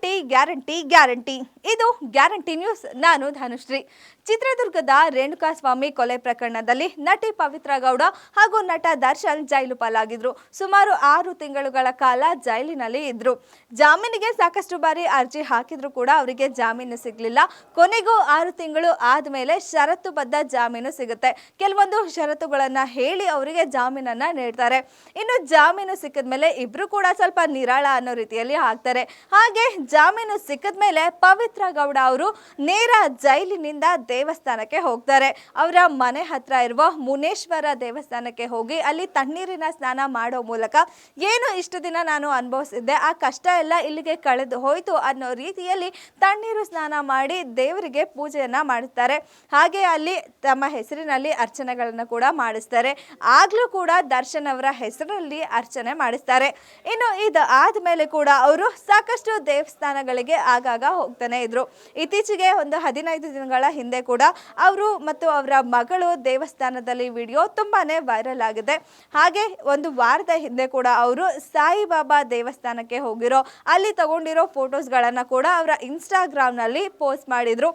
Guarantee guarantee guarantee. ಇದು guarantee news. ನಾನು ಧನುಶ್ರೀ. ಚಿತ್ರದುರ್ಗದ ರೇಣುಕಾಸ್ವಾಮಿ ಕೊಲೆ ಪ್ರಕರಣದಲ್ಲಿ ನಟಿ ಪವಿತ್ರ ಗೌಡ ಹಾಗೂ ನಟ ದರ್ಶನ್ ಜೈಲು ಪಾಲಾಗಿದ್ರು. ಸುಮಾರು ಆರು ತಿಂಗಳುಗಳ ಕಾಲ ಜೈಲಿನಲ್ಲಿ ಇದ್ರು. ಜಾಮೀನಿಗೆ ಸಾಕಷ್ಟು ಬಾರಿ ಅರ್ಜಿ ಹಾಕಿದ್ರು ಕೂಡ ಅವರಿಗೆ ಜಾಮೀನು ಸಿಗಲಿಲ್ಲ. ಕೊನೆಗೂ ಆರು ತಿಂಗಳು ಆದಮೇಲೆ ಷರತ್ತುಬದ್ಧ ಜಾಮೀನು ಸಿಗುತ್ತೆ. ಕೆಲವೊಂದು ಷರತ್ತುಗಳನ್ನ ಹೇಳಿ ಅವರಿಗೆ ಜಾಮೀನನ್ನ ನೀಡ್ತಾರೆ. ಇನ್ನು ಜಾಮೀನು ಸಿಕ್ಕಿದ್ಮೇಲೆ ಇಬ್ರು ಕೂಡ ಸ್ವಲ್ಪ ನಿರಾಳ ಅನ್ನೋ ರೀತಿಯಲ್ಲಿ ಹಾಕ್ತಾರೆ ಹಾಗೆ ಜಾಮೀನು ಸಿಕ್ಕಿದ್ಮೇಲೆ ಪವಿತ್ರ ಗೌಡ ಅವರು ನೇರ ಜೈಲಿನಿಂದ ದೇವಸ್ಥಾನಕ್ಕೆ ಹೋಗ್ತಾರೆ. ಅವರ ಮನೆ ಹತ್ರ ಇರುವ ಮುನೇಶ್ವರ ದೇವಸ್ಥಾನಕ್ಕೆ ಹೋಗಿ ಅಲ್ಲಿ ತಣ್ಣೀರಿನ ಸ್ನಾನ ಮಾಡೋ ಮೂಲಕ ಏನು ಇಷ್ಟು ದಿನ ನಾನು ಅನುಭವಿಸಿದ್ದೆ, ಆ ಕಷ್ಟ ಎಲ್ಲ ಇಲ್ಲಿಗೆ ಕಳೆದು ಹೋಯಿತು ಅನ್ನೋ ರೀತಿಯಲ್ಲಿ ತಣ್ಣೀರು ಸ್ನಾನ ಮಾಡಿ ದೇವರಿಗೆ ಪೂಜೆಯನ್ನ ಮಾಡುತ್ತಾರೆ ಹಾಗೆ ಅಲ್ಲಿ ತಮ್ಮ ಹೆಸರಿನಲ್ಲಿ ಅರ್ಚನೆಗಳನ್ನು ಕೂಡ ಮಾಡಿಸ್ತಾರೆ. ಆಗ್ಲೂ ಕೂಡ ದರ್ಶನ್ ಅವರ ಹೆಸರಲ್ಲಿ ಅರ್ಚನೆ ಮಾಡಿಸ್ತಾರೆ. ಇನ್ನು ಇದು ಆದ್ಮೇಲೆ ಕೂಡ ಅವರು ಸಾಕಷ್ಟು ದೇವಸ್ಥಾನಗಳಿಗೆ ಆಗಾಗ ಹೋಗ್ತಾನೆ ಇದ್ರು. ಇತ್ತೀಚೆಗೆ ಒಂದು ಹದಿನೈದು ದಿನಗಳ ಹಿಂದೆ ಕೂಡ ಅವರು ಮತ್ತು ಅವರ ಮಗಳು ದೇವಸ್ಥಾನದಲ್ಲಿ ವಿಡಿಯೋ ತುಂಬಾನೇ ವೈರಲ್ ಆಗಿದೆ. ಹಾಗೆ ಒಂದು ವಾರದ ಹಿಂದೆ ಕೂಡ ಅವರು ಸಾಯಿಬಾಬಾ ದೇವಸ್ಥಾನಕ್ಕೆ ಹೋಗಿರೋ, ಅಲ್ಲಿ ತಗೊಂಡಿರೋ ಫೋಟೋಸ್ಗಳನ್ನು ಕೂಡ ಅವರ ಇನ್ಸ್ಟಾಗ್ರಾಮ್ನಲ್ಲಿ ಪೋಸ್ಟ್ ಮಾಡಿದ್ರು.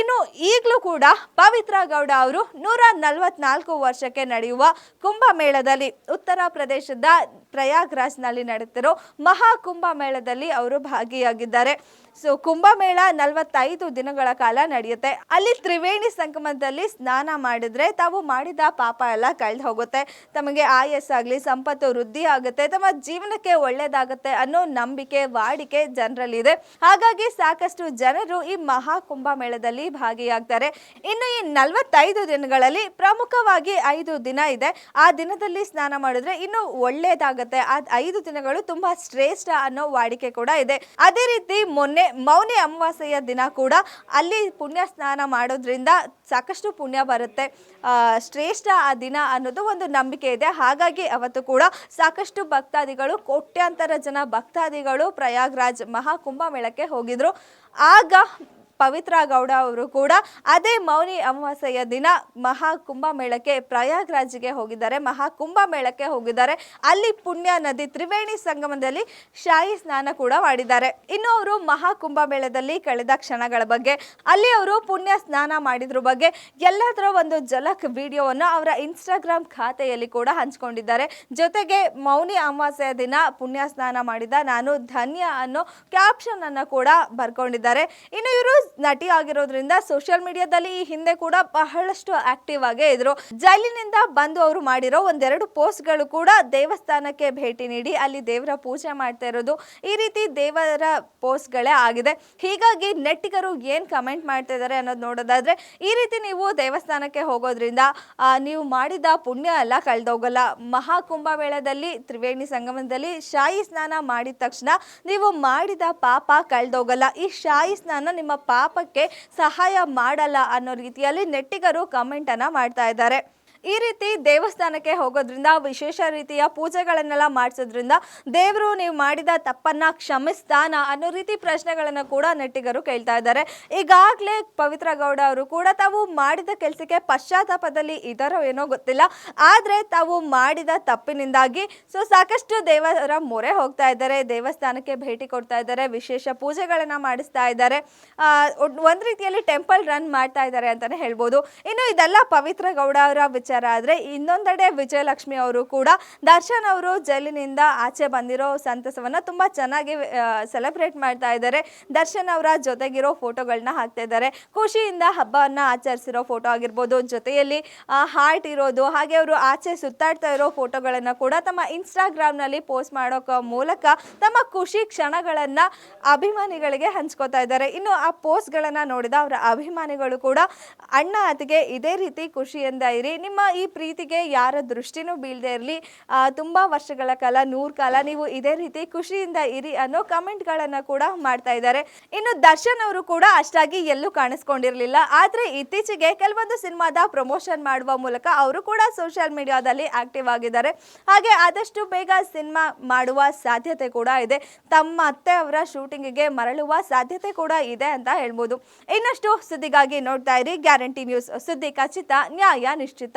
ಇನ್ನು ಈಗಲೂ ಕೂಡ ಪವಿತ್ರ ಗೌಡ ಅವರು ನೂರ ನಲವತ್ನಾಲ್ಕು ವರ್ಷಕ್ಕೆ ನಡೆಯುವ ಕುಂಭಮೇಳದಲ್ಲಿ ಉತ್ತರ ಪ್ರದೇಶದ ಪ್ರಯಾಗ್ರಾಜ್ನಲ್ಲಿ ನಡೆಯುತ್ತಿರೋ ಮಹಾಕುಂಭ ಮೇಳದಲ್ಲಿ ಅವರು ಭಾಗಿಯಾಗಿದ್ದಾರೆ. ಸೊ, ಕುಂಭಮೇಳ ನಲವತ್ತೈದು ದಿನಗಳ ಕಾಲ ನಡೆಯುತ್ತೆ. ಅಲ್ಲಿ ತ್ರಿವೇಣಿ ಸಂಗಮದಲ್ಲಿ ಸ್ನಾನ ಮಾಡಿದ್ರೆ ತಾವು ಮಾಡಿದ ಪಾಪ ಎಲ್ಲ ಕಳೆದು ಹೋಗುತ್ತೆ. ತಮಗೆ ಆಯಸ್ಸಾಗ್ಲಿ, ಸಂಪತ್ತು ವೃದ್ಧಿ ಆಗುತ್ತೆ, ತಮ್ಮ ಜೀವನಕ್ಕೆ ಒಳ್ಳೇದಾಗುತ್ತೆ ಅನ್ನೋ ನಂಬಿಕೆ, ವಾಡಿಕೆ ಜನರಲ್ಲಿದೆ. ಹಾಗಾಗಿ ಸಾಕಷ್ಟು ಜನರು ಈ ಮಹಾಕುಂಭ ಮೇಳದಲ್ಲಿ ಭಾಗಿಯಾಗ್ತಾರೆ. ಇನ್ನು ಈ ನಲವತ್ತೈದು ದಿನಗಳಲ್ಲಿ ಪ್ರಮುಖವಾಗಿ ಐದು ದಿನ ಇದೆ. ಆ ದಿನದಲ್ಲಿ ಸ್ನಾನ ಮಾಡಿದ್ರೆ ಇನ್ನು ಒಳ್ಳೇದಾಗತ್ತೆ ಆ ಐದು ದಿನಗಳು ತುಂಬಾ ಶ್ರೇಷ್ಠ ಅನ್ನೋ ವಾಡಿಕೆ ಕೂಡ ಇದೆ. ಅದೇ ರೀತಿ ಮೊನ್ನೆ ಮೌನಿ ಅಮಾವಾಸ್ಯೆಯ ದಿನ ಕೂಡ ಅಲ್ಲಿ ಪುಣ್ಯ ಸ್ನಾನ ಮಾಡೋದ್ರಿಂದ ಸಾಕಷ್ಟು ಪುಣ್ಯ ಬರುತ್ತೆ. ಶ್ರೇಷ್ಠ ಆ ದಿನ ಅನ್ನೋದು ಒಂದು ನಂಬಿಕೆ ಇದೆ. ಹಾಗಾಗಿ ಅವತ್ತು ಕೂಡ ಸಾಕಷ್ಟು ಭಕ್ತಾದಿಗಳು, ಕೋಟ್ಯಾಂತರ ಜನ ಭಕ್ತಾದಿಗಳು ಪ್ರಯಾಗ್ರಾಜ್ ಮಹಾಕುಂಭಮೇಳಕ್ಕೆ ಹೋಗಿದ್ರು. ಆಗ ಪವಿತ್ರ ಗೌಡ ಅವರು ಕೂಡ ಅದೇ ಮೌನಿ ಅಮಾವಾಸ್ಯೆಯ ದಿನ ಮಹಾ ಕುಂಭಮೇಳಕ್ಕೆ ಪ್ರಯಾಗ್ರಾಜ್ಗೆ ಹೋಗಿದ್ದಾರೆ. ಮಹಾ ಕುಂಭಮೇಳಕ್ಕೆ ಹೋಗಿದ್ದಾರೆ. ಅಲ್ಲಿ ಪುಣ್ಯ ನದಿ ತ್ರಿವೇಣಿ ಸಂಗಮದಲ್ಲಿ ಶಾಹಿ ಸ್ನಾನ ಕೂಡ ಮಾಡಿದ್ದಾರೆ. ಇನ್ನು ಅವರು ಮಹಾ ಕುಂಭಮೇಳದಲ್ಲಿ ಕಳೆದ ಕ್ಷಣಗಳ ಬಗ್ಗೆ, ಅಲ್ಲಿ ಅವರು ಪುಣ್ಯ ಸ್ನಾನ ಮಾಡಿದ್ರ ಬಗ್ಗೆ ಎಲ್ಲದರ ಒಂದು ಜಲಕ್ ವಿಡಿಯೋವನ್ನು ಅವರ ಇನ್ಸ್ಟಾಗ್ರಾಮ್ ಖಾತೆಯಲ್ಲಿ ಕೂಡ ಹಂಚಿಕೊಂಡಿದ್ದಾರೆ. ಜೊತೆಗೆ ಮೌನಿ ಅಮಾವಾಸ್ಯೆಯ ದಿನ ಪುಣ್ಯ ಸ್ನಾನ ಮಾಡಿದ ನಾನು ಧನ್ಯ ಅನ್ನೋ ಕ್ಯಾಪ್ಷನ್ ಅನ್ನು ಕೂಡ ಬರ್ಕೊಂಡಿದ್ದಾರೆ. ಇನ್ನು ಇವರು ನಟಿ ಆಗಿರೋದ್ರಿಂದ ಸೋಷಿಯಲ್ ಮೀಡಿಯಾದಲ್ಲಿ ಈ ಹಿಂದೆ ಕೂಡ ಬಹಳಷ್ಟು ಆಕ್ಟಿವ್ ಆಗೇ ಇದ್ರು. ಜೈಲಿನಿಂದ ಬಂದು ಅವರು ಮಾಡಿರೋ ಒಂದೆರಡು ಪೋಸ್ಟ್ಗಳು ಕೂಡ ದೇವಸ್ಥಾನಕ್ಕೆ ಭೇಟಿ ನೀಡಿ ಅಲ್ಲಿ ದೇವರ ಪೂಜೆ ಮಾಡ್ತಾ ಇರೋದು ಈ ರೀತಿ ದೇವರ ಪೋಸ್ಟ್ಗಳೇ ಆಗಿದೆ. ಹೀಗಾಗಿ ನೆಟ್ಟಿಗರು ಏನ್ ಕಮೆಂಟ್ ಮಾಡ್ತಾ ಇದ್ದಾರೆ ಅನ್ನೋದು ನೋಡೋದಾದ್ರೆ ಈ ರೀತಿ ನೀವು ದೇವಸ್ಥಾನಕ್ಕೆ ಹೋಗೋದ್ರಿಂದ ನೀವು ಮಾಡಿದ ಪುಣ್ಯ ಎಲ್ಲ ಕಳೆದೋಗಲ್ಲ. ಮಹಾಕುಂಭಮೇಳದಲ್ಲಿ ತ್ರಿವೇಣಿ ಸಂಗಮದಲ್ಲಿ ಶಾಹಿ ಸ್ನಾನ ಮಾಡಿದ ತಕ್ಷಣ ನೀವು ಮಾಡಿದ ಪಾಪ ಕಳೆದೋಗಲ್ಲ. ಈ ಶಾಹಿ ಸ್ನಾನ ನಿಮ್ಮ ಪಾಪಕ್ಕೆ ಸಹಾಯ ಮಾಡಲ್ಲ ಅನ್ನೋ ರೀತಿಯಲ್ಲಿ ನೆಟ್ಟಿಗರು ಕಮೆಂಟ್ ಅನ್ನ ಮಾಡ್ತಾ ಇದ್ದಾರೆ. ಈ ರೀತಿ ದೇವಸ್ಥಾನಕ್ಕೆ ಹೋಗೋದ್ರಿಂದ, ವಿಶೇಷ ರೀತಿಯ ಪೂಜೆಗಳನ್ನೆಲ್ಲ ಮಾಡಿಸೋದ್ರಿಂದ ದೇವರು ನೀವು ಮಾಡಿದ ತಪ್ಪನ್ನ ಕ್ಷಮಿಸ್ತಾನ ಅನ್ನೋ ರೀತಿ ಪ್ರಶ್ನೆಗಳನ್ನ ಕೂಡ ನೆಟ್ಟಿಗರು ಕೇಳ್ತಾ ಇದ್ದಾರೆ. ಈಗಾಗಲೇ ಪವಿತ್ರ ಗೌಡ ಅವರು ಕೂಡ ತಾವು ಮಾಡಿದ ಕೆಲಸಕ್ಕೆ ಪಶ್ಚಾತ್ತಾಪದಲ್ಲಿ ಇದಾರೋ ಏನೋ ಗೊತ್ತಿಲ್ಲ. ಆದ್ರೆ ತಾವು ಮಾಡಿದ ತಪ್ಪಿನಿಂದಾಗಿ ಸೊ ಸಾಕಷ್ಟು ದೇವರ ಮೊರೆ ಹೋಗ್ತಾ ಇದ್ದಾರೆ, ದೇವಸ್ಥಾನಕ್ಕೆ ಭೇಟಿ ಕೊಡ್ತಾ ಇದ್ದಾರೆ, ವಿಶೇಷ ಪೂಜೆಗಳನ್ನ ಮಾಡಿಸ್ತಾ ಇದ್ದಾರೆ. ಒಂದು ರೀತಿಯಲ್ಲಿ ಟೆಂಪಲ್ ರನ್ ಮಾಡ್ತಾ ಇದ್ದಾರೆ ಅಂತಾನೆ ಹೇಳ್ಬೋದು. ಇನ್ನು ಇದೆಲ್ಲ ಪವಿತ್ರ ಗೌಡ ಅವರ ವಿಚಾರ ಆದ್ರೆ ಇನ್ನೊಂದೆಡೆ ವಿಜಯಲಕ್ಷ್ಮಿ ಅವರು ಕೂಡ ದರ್ಶನ್ ಅವರು ಜೈಲಿನಿಂದ ಆಚೆ ಬಂದಿರೋ ಸಂತಸವನ್ನ ತುಂಬಾ ಚೆನ್ನಾಗಿ ಸೆಲೆಬ್ರೇಟ್ ಮಾಡ್ತಾ ಇದ್ದಾರೆ. ದರ್ಶನ್ ಅವರ ಜೊತೆಗಿರೋ ಫೋಟೋಗಳನ್ನ ಹಾಕ್ತಾ ಇದ್ದಾರೆ. ಖುಷಿಯಿಂದ ಹಬ್ಬವನ್ನ ಆಚರಿಸಿರೋ ಫೋಟೋ ಆಗಿರ್ಬೋದು, ಜೊತೆಯಲ್ಲಿ ಹಾರ್ಟ್ ಇರೋದು, ಹಾಗೆ ಅವರು ಆಚೆ ಸುತ್ತಾಡ್ತಾ ಇರೋ ಫೋಟೋಗಳನ್ನ ಕೂಡ ತಮ್ಮ ಇನ್ಸ್ಟಾಗ್ರಾಮ್ನಲ್ಲಿ ಪೋಸ್ಟ್ ಮಾಡೋಕ ಮೂಲಕ ತಮ್ಮ ಖುಷಿ ಕ್ಷಣಗಳನ್ನು ಅಭಿಮಾನಿಗಳಿಗೆ ಹಂಚ್ಕೋತಾ ಇದ್ದಾರೆ. ಇನ್ನು ಆ ಪೋಸ್ಟ್ಗಳನ್ನ ನೋಡಿದ ಅವರ ಅಭಿಮಾನಿಗಳು ಕೂಡ, ಅಣ್ಣ ಅತಿಗೆ ಇದೇ ರೀತಿ ಖುಷಿಯಿಂದ ಇರಿ. ನಿಮ್ಮ ಈ ಪ್ರೀತಿಗೆ ಯಾರ ದೃಷ್ಟಿನೂ ಬೀಳದೆ ಇರಲಿ. ತುಂಬ ವರ್ಷಗಳ ಕಾಲ, ನೂರು ಕಾಲ ನೀವು ಇದೇ ರೀತಿ ಖುಷಿಯಿಂದ ಇರಿ ಅನ್ನೋ ಕಮೆಂಟ್ಗಳನ್ನು ಕೂಡ ಮಾಡ್ತಾ ಇದ್ದಾರೆ. ಇನ್ನು ದರ್ಶನ್ ಅವರು ಕೂಡ ಅಷ್ಟಾಗಿ ಎಲ್ಲೂ ಕಾಣಿಸ್ಕೊಂಡಿರ್ಲಿಲ್ಲ. ಆದರೆ ಇತ್ತೀಚೆಗೆ ಕೆಲವೊಂದು ಸಿನಿಮಾದ ಪ್ರಮೋಷನ್ ಮಾಡುವ ಮೂಲಕ ಅವರು ಕೂಡ ಸೋಷಿಯಲ್ ಮೀಡಿಯಾದಲ್ಲಿ ಆಕ್ಟಿವ್ ಆಗಿದ್ದಾರೆ. ಹಾಗೆ ಆದಷ್ಟು ಬೇಗ ಸಿನಿಮಾ ಮಾಡುವ ಸಾಧ್ಯತೆ ಕೂಡ ಇದೆ. ತಮ್ಮ ಅತ್ತೆ ಅವರ ಶೂಟಿಂಗಿಗೆ ಮರಳುವ ಸಾಧ್ಯತೆ ಕೂಡ ಇದೆ ಅಂತ ಹೇಳ್ಬೋದು. ಇನ್ನಷ್ಟು ಸುದ್ದಿಗಾಗಿ ನೋಡ್ತಾ ಇರಿ. ಗ್ಯಾರಂಟಿ ನ್ಯೂಸ್ ಸುದ್ದಿ ಖಚಿತ, ನ್ಯಾಯ ನಿಶ್ಚಿತ.